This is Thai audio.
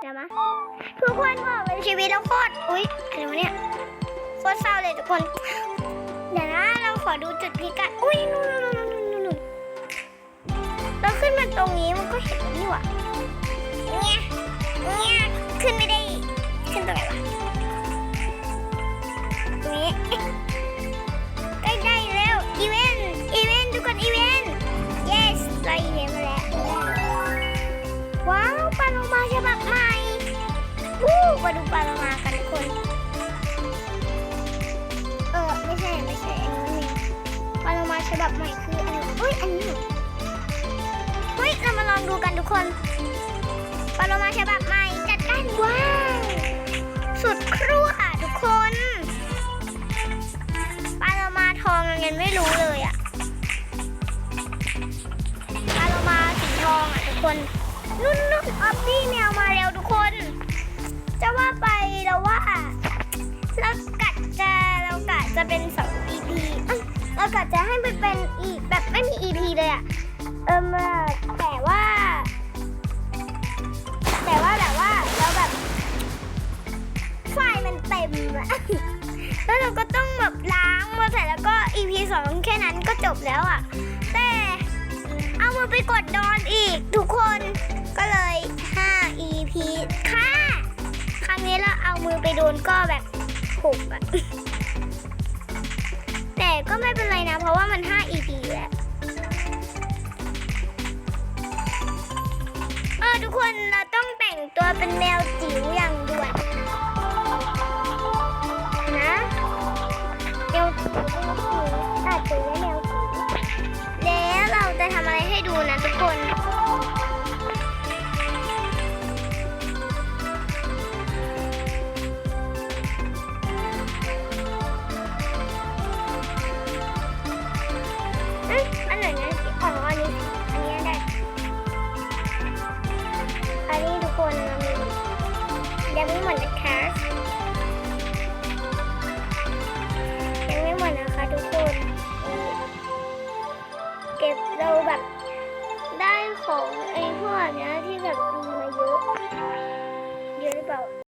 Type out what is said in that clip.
เดี๋ยวมาทุกคนบอกเลยชีวิตเราโคตรอุ๊ยอะไรวะเนี่ยโคตรเศร้าเลยทุกคน เดี๋ยวนะเราขอดูจุดพิกัดอุ้ยนู่นนู่นนู่นนู่นนู่นเราขึ้นมาตรงนี้มันก็เห็นนี่หว่าเนี่ยเนี่ยขึ้นไม่ได้ขึ้นตรงไหนวะตรงนี้ มาดูปลาโลมากันทุกคน เออไม่ใช่ไม่ใช่อันนี้ไม่ปลาโลมาฉบับใหม่คืออันนี้เฮ้ยอันนี้เหรอเฮ้ยเรามาลองดูกันทุกคนปลาโลมาฉบับใหม่จัดการว้าวสุดครั่วทุกคนปลาโลมาทองยังไงไม่รู้เลยอะปลาโลมาสีทองอะทุกคนนุ่นนุ่นออฟฟี่แมวมาเร็วทุกคน กะจะให้มันเป็นอีแบบไม่มี EP เลยอะเออมาแต่ว่า แต่ว่าแบบว่าเราแบบไฟล์มันเต็มอะแล้วเราก็ต้องแบบล้างมาเสร็จแล้วก็ EP สองแค่นั้นก็จบแล้วอะแต่เอามือไปกดดอนอีกทุกคนก็เลย 5 EP ค่ะ ครั้งนี้เราเอามือไปโดนก็แบบหุบอะ ก็ไม่เป็นไรนะ เพราะว่ามัน 5 EP แล้วเออทุกคนเราต้องแต่งตัวเป็นแมว ยังไม่หมดนะคะ